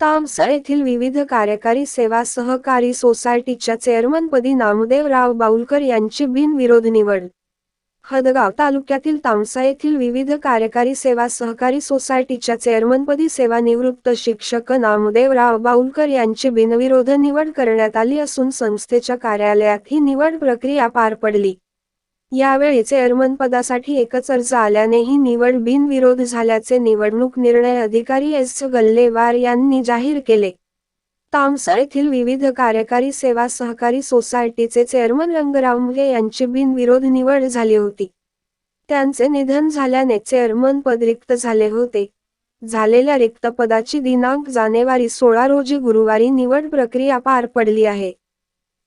तामसा येथील विविध कार्यकारी सेवा सहकारी सोसायटीच्या चेअरमनपदी नामदेवराव बाऊलकर यांची बिनविरोध निवड. हदगाव तालुक्यातील तामसा येथील विविध कार्यकारी सेवा सहकारी सोसायटीच्या चेअरमनपदी सेवानिवृत्त शिक्षक नामदेवराव बाऊलकर यांची बिनविरोध निवड करण्यात आली असून संस्थेच्या कार्यालयात ही निवड प्रक्रिया पार पडली. यावेळी चेअरमन पदासाठी एकच अर्ज आल्याने ही निवड बिनविरोध झाल्याचे निवडणूक निर्णय अधिकारी एस गल्लेवार यांनी जाहीर केले. तामसर येथील विविध कार्यकारी सेवा सहकारी सोसायटीचे चेअरमन रंगरामगे यांची बिनविरोध निवड झाली होती. त्यांचे निधन झाल्याने चेअरमन पद रिक्त झाले होते. झालेल्या रिक्त पदाची दिनांक जानेवारी सोळा रोजी गुरुवारी निवड प्रक्रिया पार पडली आहे.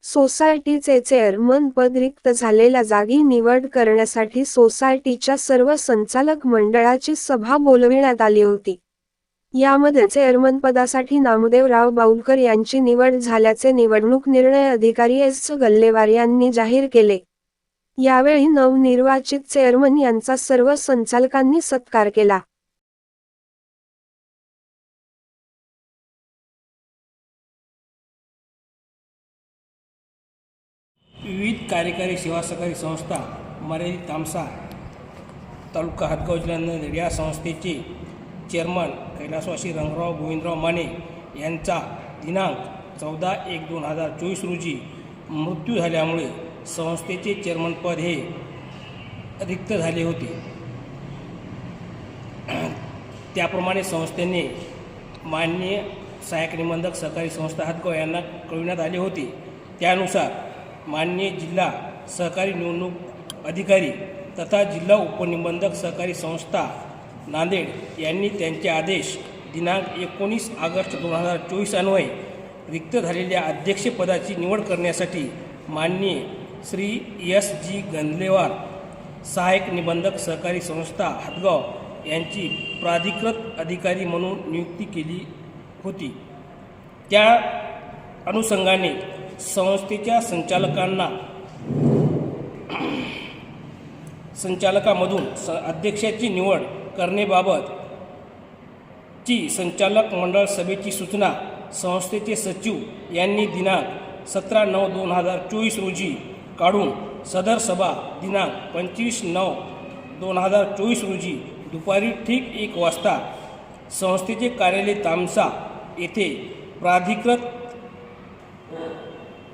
सोसायटीचे चेअरमन पद रिक्त झालेल्या जागी निवड करण्यासाठी सोसायटीच्या सर्व संचालक मंडळाची सभा बोलविण्यात आली होती. यामध्ये चेअरमन पदासाठी नामदेवराव बाऊलकर यांची निवड झाल्याचे निवडणूक निर्णय अधिकारी एस गल्लेवार यांनी जाहीर केले. यावेळी नवनिर्वाचित चेअरमन यांचा सर्व संचालकांनी सत्कार केला. विविध कार्यकारी सेवा सहकारी संस्था मर्यादित तामसा तालुका हातगाव जिल्हा या संस्थेचे चेअरमन कैलासवासी रंगराव गोविंदराव माने यांचा दिनांक चौदा एक दोन हजार चोवीस रोजी मृत्यू झाल्यामुळे संस्थेचे चेअरमनपद हे रिक्त झाले होते. त्याप्रमाणे संस्थेने माननीय सहाय्यक निबंधक सहकारी संस्था हातगाव यांना कळविण्यात आले होते. त्यानुसार माननीय जिल्हा सहकारी निवडणूक अधिकारी तथा जिल्हा उपनिबंधक सहकारी संस्था नांदेड यांनी त्यांचे आदेश दिनांक एकोणीस ऑगस्ट दोन हजार चोवीस अन्वये रिक्त झालेल्या अध्यक्षपदाची निवड करण्यासाठी माननीय श्री एस जी गंधलेवार सहाय्यक निबंधक सहकारी संस्था हातगाव यांची प्राधिकृत अधिकारी म्हणून नियुक्ती केली होती. त्या अनुषंगाने संस्थेच्या संचालकांना संचालकामधून स अध्यक्षाची निवड करण्याबाबत ची संचालक मंडळ सभेची सूचना संस्थेचे सचिव यांनी दिनांक सतरा नऊ दोन हजार चोवीस रोजी काढून सदर सभा दिनांक पंचवीस नऊ दोन हजार चोवीस रोजी दुपारी ठीक एक वाजता संस्थेचे कार्यालय तामसा येथे प्राधिकृत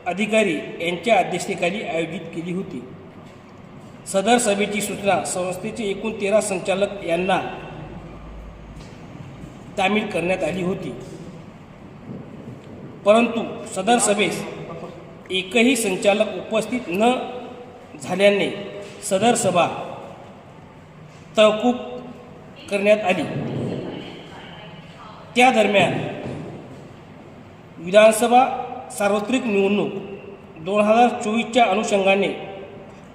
अधिकारी यांच्या अध्यक्षतेखाली आयोजित केली होती. सदर सभेची सूचना संस्थेचे एकूण तेरा संचालक यांना तामील करण्यात आली होती. परंतु सदर सभेस एकही संचालक उपस्थित न झाल्याने सदर सभा तहकूब करण्यात आली. त्या दरम्यान विधानसभा सार्वत्रिक निवडणूक दोन हजार चोवीसच्या अनुषंगाने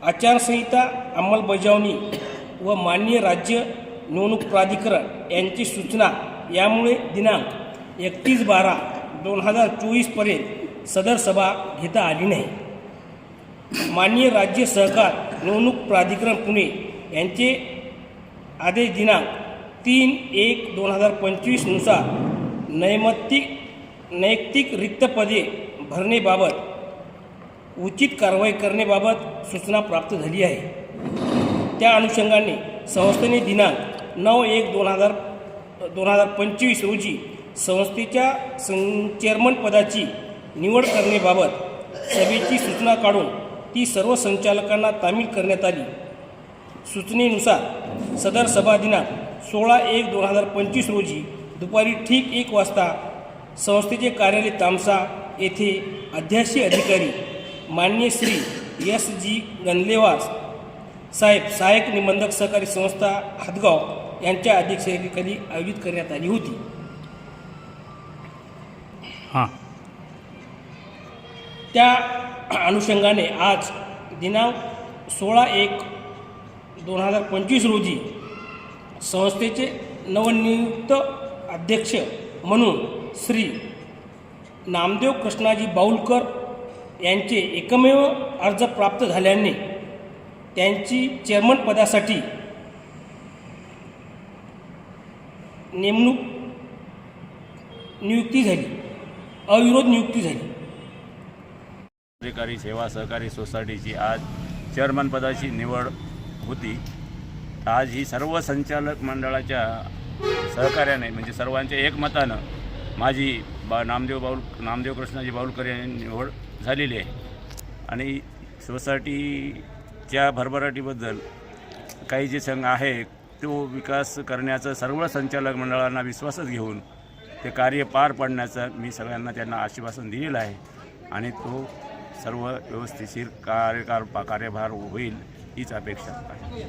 आचारसंहिता अंमलबजावणी व मान्य राज्य निवडणूक प्राधिकरण यांची सूचना यामुळे दिनांक एकतीस बारा दोन हजार चोवीसपर्यंत सदर सभा घेता आली नाही. मान्य राज्य सहकार निवडणूक प्राधिकरण पुणे यांचे आदेश दिनांक तीन एक दोन हजार पंचवीसनुसार नैमत्तिक नैतिक रिक्त पदे भरणेबाबत उचित कारवाई करण्याबाबत सूचना प्राप्त झाली आहे. त्या अनुषंगाने संस्थेने दिनांक नऊ एक दोन हजार दोन हजार पंचवीस रोजी संस्थेच्या सं पदाची निवड करण्याबाबत सभेची सूचना काढून ती सर्व संचालकांना तामील करण्यात आली. सूचनेनुसार सदर सभा दिनांक सोळा एक दोन हजार पंचवीस रोजी दुपारी ठीक एक वाजता संस्थेचे कार्यालय तामसा येथे अध्याशी अधिकारी मान्य श्री एस जी गंदलेवार साहेब सहाय्यक निबंधक सहकारी संस्था हातगाव यांच्या अध्यक्षतेखाली आयोजित करण्यात आली होती. हां. त्या अनुषंगाने आज दिनांक सोळा एक दोन हजार पंचवीस रोजी संस्थेचे नवनियुक्त अध्यक्ष म्हणून श्री नामदेव कृष्णाजी बाऊलकर यांचे एकमेव अर्ज प्राप्त झाल्याने त्यांची चेअरमन पदासाठी नेमणूक नियुक्ती झाली. अविरोध नियुक्ती झाली. अधिकारी सेवा सहकारी सोसायटीची आज चेअरमन पदाची निवड होती. आज ही सर्व संचालक मंडळाच्या सहकार्याने म्हणजे सर्वांच्या एकमतानं माझी बा नामदेव बाऊल नामदेव कृष्णाजी बाऊलकर यांनी निवड झालेली आहे. आणि सोसायटीच्या भरभराटीबद्दल काही जे संघ आहे तो विकास करण्याचा सर्व संचालक मंडळांना विश्वासात घेऊन ते कार्य पार पाडण्याचं मी सगळ्यांना त्यांना आश्वासन दिलेलं आहे. आणि तो सर्व व्यवस्थिशीर कार्यकार कार्यभार होईल हीच अपेक्षा आहे.